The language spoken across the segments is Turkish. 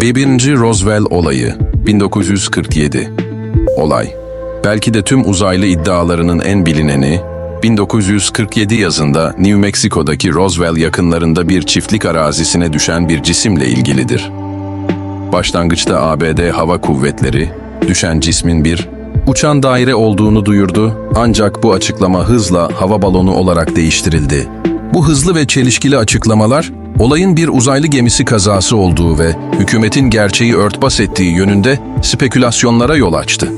1. Roswell olayı 1947 Olay Belki de tüm uzaylı iddialarının en bilineni 1947 yazında New Mexico'daki Roswell yakınlarında bir çiftlik arazisine düşen bir cisimle ilgilidir. Başlangıçta ABD Hava Kuvvetleri düşen cismin bir uçan daire olduğunu duyurdu ancak bu açıklama hızla hava balonu olarak değiştirildi. Bu hızlı ve çelişkili açıklamalar olayın bir uzaylı gemisi kazası olduğu ve hükümetin gerçeği örtbas ettiği yönünde spekülasyonlara yol açtı.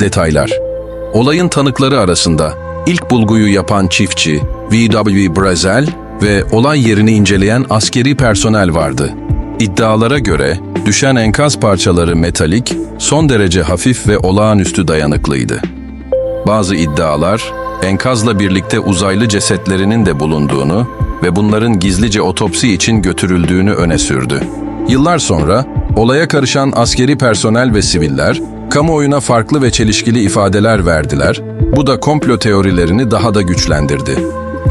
Detaylar Olayın tanıkları arasında ilk bulguyu yapan çiftçi V.W. Brazel ve olay yerini inceleyen askeri personel vardı. İddialara göre düşen enkaz parçaları metalik, son derece hafif ve olağanüstü dayanıklıydı. Bazı iddialar, enkazla birlikte uzaylı cesetlerinin de bulunduğunu ve bunların gizlice otopsi için götürüldüğünü öne sürdü. Yıllar sonra olaya karışan askeri personel ve siviller, kamuoyuna farklı ve çelişkili ifadeler verdiler, bu da komplo teorilerini daha da güçlendirdi.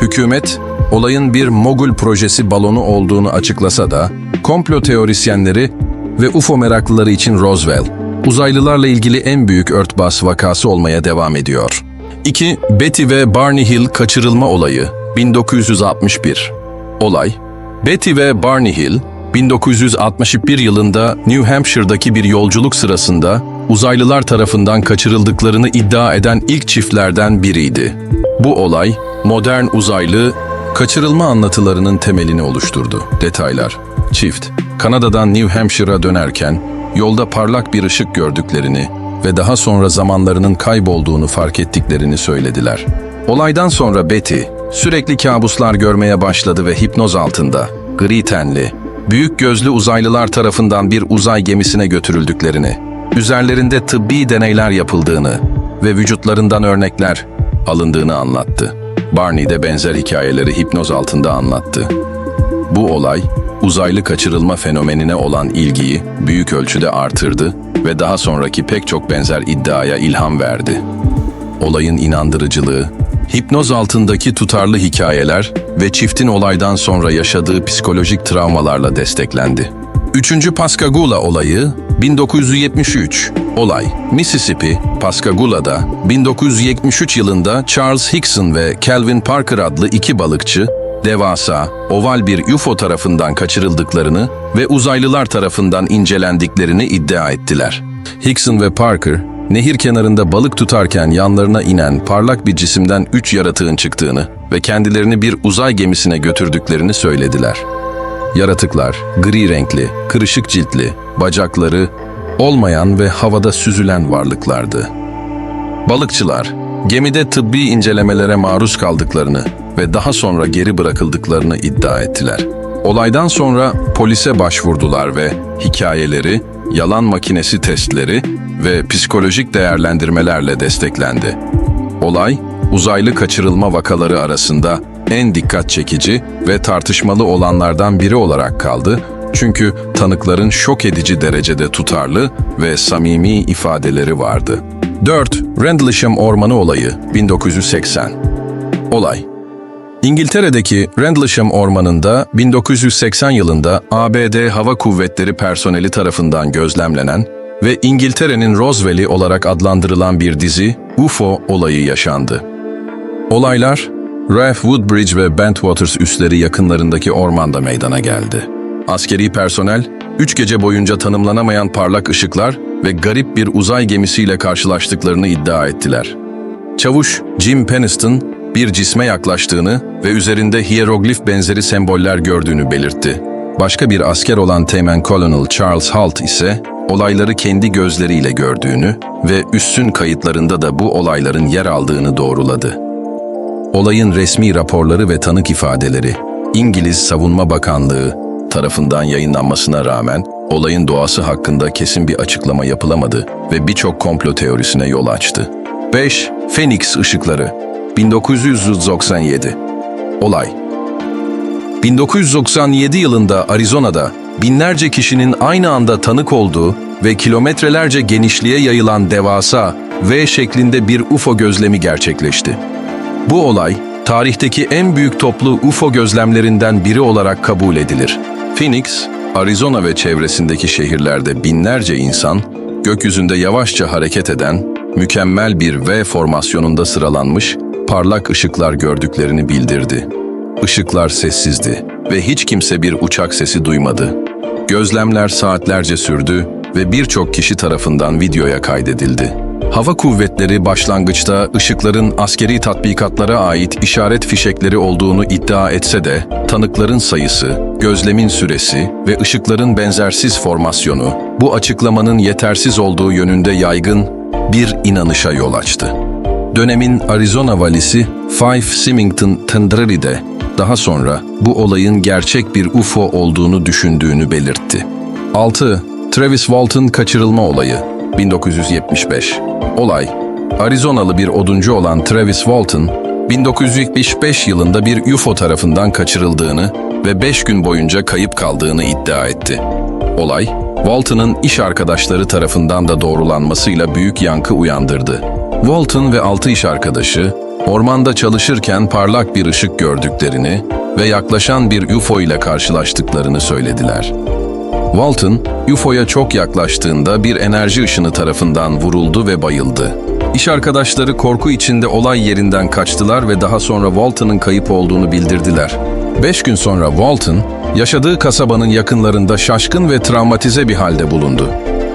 Hükümet, olayın bir Mogul projesi balonu olduğunu açıklasa da, komplo teorisyenleri ve UFO meraklıları için Roswell, uzaylılarla ilgili en büyük örtbas vakası olmaya devam ediyor. 2. Betty ve Barney Hill kaçırılma olayı 1961 Olay Betty ve Barney Hill 1961 yılında New Hampshire'daki bir yolculuk sırasında uzaylılar tarafından kaçırıldıklarını iddia eden ilk çiftlerden biriydi. Bu olay modern uzaylı kaçırılma anlatılarının temelini oluşturdu. Detaylar Çift, Kanada'dan New Hampshire'a dönerken yolda parlak bir ışık gördüklerini ve daha sonra zamanlarının kaybolduğunu fark ettiklerini söylediler. Olaydan sonra Betty sürekli kabuslar görmeye başladı ve hipnoz altında, gri tenli, büyük gözlü uzaylılar tarafından bir uzay gemisine götürüldüklerini, üzerlerinde tıbbi deneyler yapıldığını ve vücutlarından örnekler alındığını anlattı. Barney de benzer hikayeleri hipnoz altında anlattı. Bu olay, uzaylı kaçırılma fenomenine olan ilgiyi büyük ölçüde artırdı ve daha sonraki pek çok benzer iddiaya ilham verdi. Olayın inandırıcılığı, hipnoz altındaki tutarlı hikayeler ve çiftin olaydan sonra yaşadığı psikolojik travmalarla desteklendi. Üçüncü Pascagoula olayı 1973. Olay, Mississippi, Pascagoula'da 1973 yılında Charles Hickson ve Calvin Parker adlı iki balıkçı, devasa, oval bir UFO tarafından kaçırıldıklarını ve uzaylılar tarafından incelendiklerini iddia ettiler. Hickson ve Parker, nehir kenarında balık tutarken yanlarına inen parlak bir cisimden üç yaratığın çıktığını ve kendilerini bir uzay gemisine götürdüklerini söylediler. Yaratıklar, gri renkli, kırışık ciltli, bacakları olmayan ve havada süzülen varlıklardı. Balıkçılar, gemide tıbbi incelemelere maruz kaldıklarını ve daha sonra geri bırakıldıklarını iddia ettiler. Olaydan sonra polise başvurdular ve hikayeleri, yalan makinesi testleri ve psikolojik değerlendirmelerle desteklendi. Olay, uzaylı kaçırılma vakaları arasında en dikkat çekici ve tartışmalı olanlardan biri olarak kaldı çünkü tanıkların şok edici derecede tutarlı ve samimi ifadeleri vardı. 4. Rendlesham Ormanı Olayı 1980 Olay İngiltere'deki Rendlesham Ormanı'nda 1980 yılında ABD Hava Kuvvetleri personeli tarafından gözlemlenen ve İngiltere'nin Roswell'i olarak adlandırılan bir dizi UFO olayı yaşandı. Olaylar, Ralph Woodbridge ve Bentwaters üsleri yakınlarındaki ormanda meydana geldi. Askeri personel, üç gece boyunca tanımlanamayan parlak ışıklar ve garip bir uzay gemisiyle karşılaştıklarını iddia ettiler. Çavuş Jim Peniston, bir cisme yaklaştığını ve üzerinde hieroglif benzeri semboller gördüğünü belirtti. Başka bir asker olan Teğmen Colonel Charles Halt ise olayları kendi gözleriyle gördüğünü ve üssün kayıtlarında da bu olayların yer aldığını doğruladı. Olayın resmi raporları ve tanık ifadeleri İngiliz Savunma Bakanlığı tarafından yayınlanmasına rağmen olayın doğası hakkında kesin bir açıklama yapılamadı ve birçok komplo teorisine yol açtı. 5. Phoenix ışıkları 1997 Olay 1997 yılında Arizona'da binlerce kişinin aynı anda tanık olduğu ve kilometrelerce genişliğe yayılan devasa V şeklinde bir UFO gözlemi gerçekleşti. Bu olay, tarihteki en büyük toplu UFO gözlemlerinden biri olarak kabul edilir. Phoenix, Arizona ve çevresindeki şehirlerde binlerce insan, gökyüzünde yavaşça hareket eden, mükemmel bir V formasyonunda sıralanmış, parlak ışıklar gördüklerini bildirdi. Işıklar sessizdi ve hiç kimse bir uçak sesi duymadı. Gözlemler saatlerce sürdü ve birçok kişi tarafından videoya kaydedildi. Hava kuvvetleri başlangıçta ışıkların askeri tatbikatlara ait işaret fişekleri olduğunu iddia etse de, tanıkların sayısı, gözlemin süresi ve ışıkların benzersiz formasyonu bu açıklamanın yetersiz olduğu yönünde yaygın bir inanışa yol açtı. Dönemin Arizona valisi Fife Symington Tendreri de daha sonra bu olayın gerçek bir UFO olduğunu düşündüğünü belirtti. 6. Travis Walton kaçırılma olayı 1975 Olay, Arizonalı bir oduncu olan Travis Walton, 1975 yılında bir UFO tarafından kaçırıldığını ve 5 gün boyunca kayıp kaldığını iddia etti. Olay, Walton'ın iş arkadaşları tarafından da doğrulanmasıyla büyük yankı uyandırdı. Walton ve altı iş arkadaşı, ormanda çalışırken parlak bir ışık gördüklerini ve yaklaşan bir UFO ile karşılaştıklarını söylediler. Walton, UFO'ya çok yaklaştığında bir enerji ışını tarafından vuruldu ve bayıldı. İş arkadaşları korku içinde olay yerinden kaçtılar ve daha sonra Walton'ın kayıp olduğunu bildirdiler. Beş gün sonra Walton, yaşadığı kasabanın yakınlarında şaşkın ve travmatize bir halde bulundu.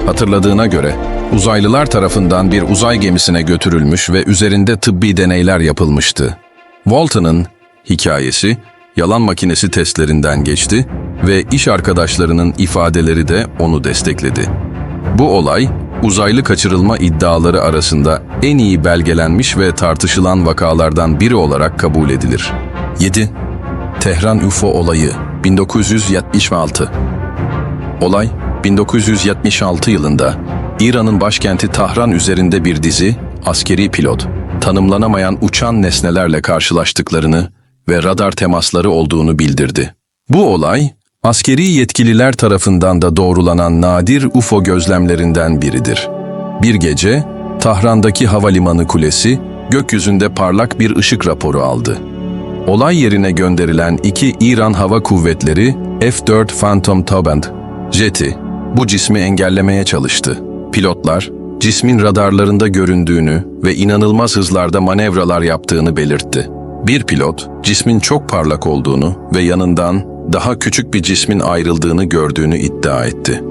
Hatırladığına göre, uzaylılar tarafından bir uzay gemisine götürülmüş ve üzerinde tıbbi deneyler yapılmıştı. Walton'ın hikayesi, yalan makinesi testlerinden geçti ve iş arkadaşlarının ifadeleri de onu destekledi. Bu olay, uzaylı kaçırılma iddiaları arasında en iyi belgelenmiş ve tartışılan vakalardan biri olarak kabul edilir. 7. Tehran UFO olayı 1976 Olay, 1976 yılında İran'ın başkenti Tahran üzerinde bir dizi askeri pilot, tanımlanamayan uçan nesnelerle karşılaştıklarını ve radar temasları olduğunu bildirdi. Bu olay, askeri yetkililer tarafından da doğrulanan nadir UFO gözlemlerinden biridir. Bir gece, Tahran'daki havalimanı kulesi, gökyüzünde parlak bir ışık raporu aldı. Olay yerine gönderilen iki İran Hava Kuvvetleri F-4 Phantom Taubend jeti bu cismi engellemeye çalıştı. Pilotlar, cismin radarlarında göründüğünü ve inanılmaz hızlarda manevralar yaptığını belirtti. Bir pilot, cismin çok parlak olduğunu ve yanından daha küçük bir cismin ayrıldığını gördüğünü iddia etti.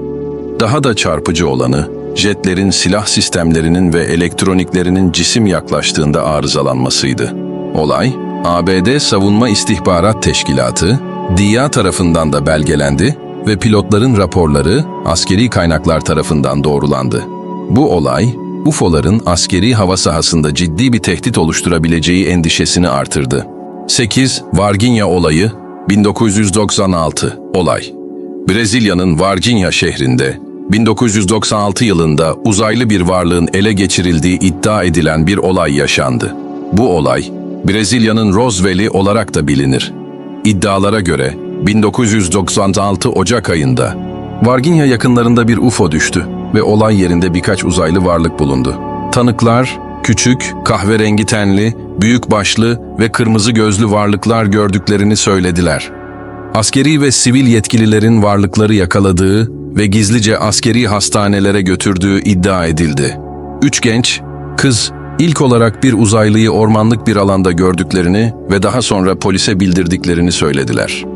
Daha da çarpıcı olanı, jetlerin silah sistemlerinin ve elektroniklerinin cisim yaklaştığında arızalanmasıydı. Olay, ABD Savunma İstihbarat Teşkilatı, DIA tarafından da belgelendi ve pilotların raporları askeri kaynaklar tarafından doğrulandı. Bu olay, UFO'ların askeri hava sahasında ciddi bir tehdit oluşturabileceği endişesini artırdı. 8. Varginha olayı 1996 olay. Brezilya'nın Varginha şehrinde 1996 yılında uzaylı bir varlığın ele geçirildiği iddia edilen bir olay yaşandı. Bu olay Brezilya'nın Roswell'i olarak da bilinir. İddialara göre 1996 Ocak ayında Varginha yakınlarında bir UFO düştü ve olay yerinde birkaç uzaylı varlık bulundu. Tanıklar, küçük, kahverengi tenli, büyük başlı ve kırmızı gözlü varlıklar gördüklerini söylediler. Askeri ve sivil yetkililerin varlıkları yakaladığı ve gizlice askeri hastanelere götürdüğü iddia edildi. Üç genç, kız, ilk olarak bir uzaylıyı ormanlık bir alanda gördüklerini ve daha sonra polise bildirdiklerini söylediler.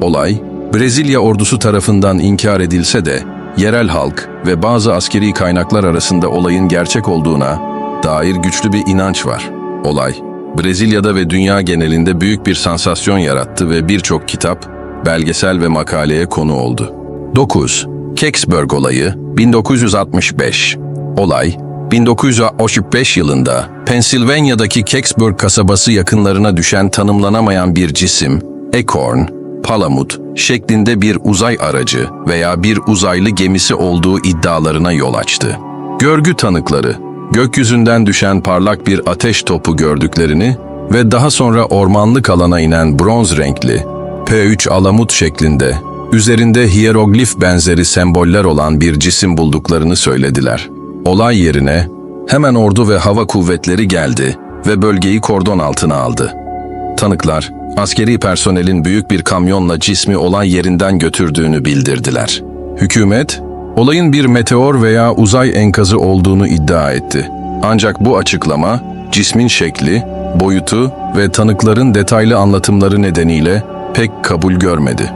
Olay, Brezilya ordusu tarafından inkar edilse de, yerel halk ve bazı askeri kaynaklar arasında olayın gerçek olduğuna dair güçlü bir inanç var. Olay, Brezilya'da ve dünya genelinde büyük bir sansasyon yarattı ve birçok kitap, belgesel ve makaleye konu oldu. 9. Kecksburg olayı 1965 Olay, 1965 yılında Pensilvanya'daki Kecksburg kasabası yakınlarına düşen tanımlanamayan bir cisim, Acorn, Palamut şeklinde bir uzay aracı veya bir uzaylı gemisi olduğu iddialarına yol açtı. Görgü tanıkları, gökyüzünden düşen parlak bir ateş topu gördüklerini ve daha sonra ormanlık alana inen bronz renkli, P3 alamut şeklinde, üzerinde hieroglif benzeri semboller olan bir cisim bulduklarını söylediler. Olay yerine hemen ordu ve hava kuvvetleri geldi ve bölgeyi kordon altına aldı. Tanıklar, askeri personelin büyük bir kamyonla cismi olay yerinden götürdüğünü bildirdiler. Hükümet, olayın bir meteor veya uzay enkazı olduğunu iddia etti. Ancak bu açıklama, cismin şekli, boyutu ve tanıkların detaylı anlatımları nedeniyle pek kabul görmedi.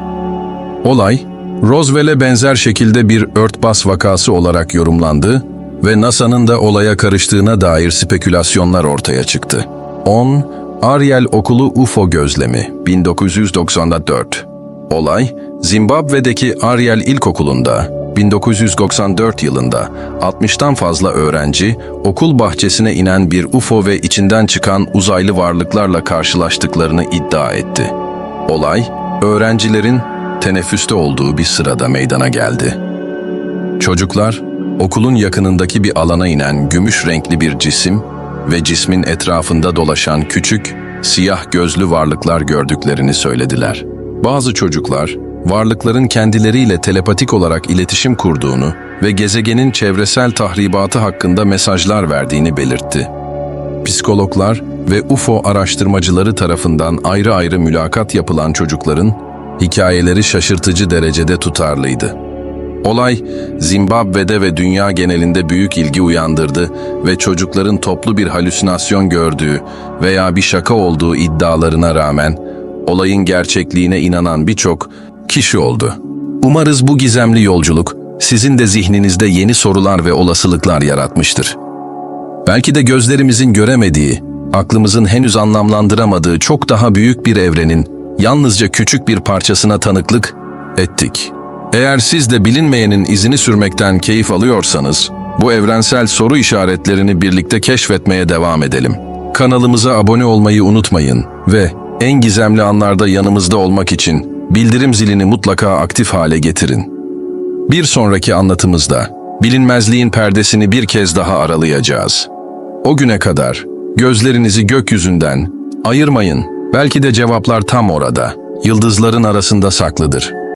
Olay, Roswell'e benzer şekilde bir örtbas vakası olarak yorumlandı ve NASA'nın da olaya karıştığına dair spekülasyonlar ortaya çıktı. 10. Ariel Okulu UFO Gözlemi 1994 Olay, Zimbabwe'deki Ariel İlkokulu'nda 1994 yılında 60'tan fazla öğrenci okul bahçesine inen bir UFO ve içinden çıkan uzaylı varlıklarla karşılaştıklarını iddia etti. Olay, öğrencilerin teneffüste olduğu bir sırada meydana geldi. Çocuklar, okulun yakınındaki bir alana inen gümüş renkli bir cisim ve cismin etrafında dolaşan küçük, siyah gözlü varlıklar gördüklerini söylediler. Bazı çocuklar, varlıkların kendileriyle telepatik olarak iletişim kurduğunu ve gezegenin çevresel tahribatı hakkında mesajlar verdiğini belirtti. Psikologlar ve UFO araştırmacıları tarafından ayrı ayrı mülakat yapılan çocukların hikayeleri şaşırtıcı derecede tutarlıydı. Olay, Zimbabwe'de ve dünya genelinde büyük ilgi uyandırdı ve çocukların toplu bir halüsinasyon gördüğü veya bir şaka olduğu iddialarına rağmen olayın gerçekliğine inanan birçok kişi oldu. Umarız bu gizemli yolculuk sizin de zihninizde yeni sorular ve olasılıklar yaratmıştır. Belki de gözlerimizin göremediği, aklımızın henüz anlamlandıramadığı çok daha büyük bir evrenin yalnızca küçük bir parçasına tanıklık ettik. Eğer siz de bilinmeyenin izini sürmekten keyif alıyorsanız, bu evrensel soru işaretlerini birlikte keşfetmeye devam edelim. Kanalımıza abone olmayı unutmayın ve en gizemli anlarda yanımızda olmak için bildirim zilini mutlaka aktif hale getirin. Bir sonraki anlatımızda bilinmezliğin perdesini bir kez daha aralayacağız. O güne kadar gözlerinizi gökyüzünden ayırmayın. Belki de cevaplar tam orada, yıldızların arasında saklıdır.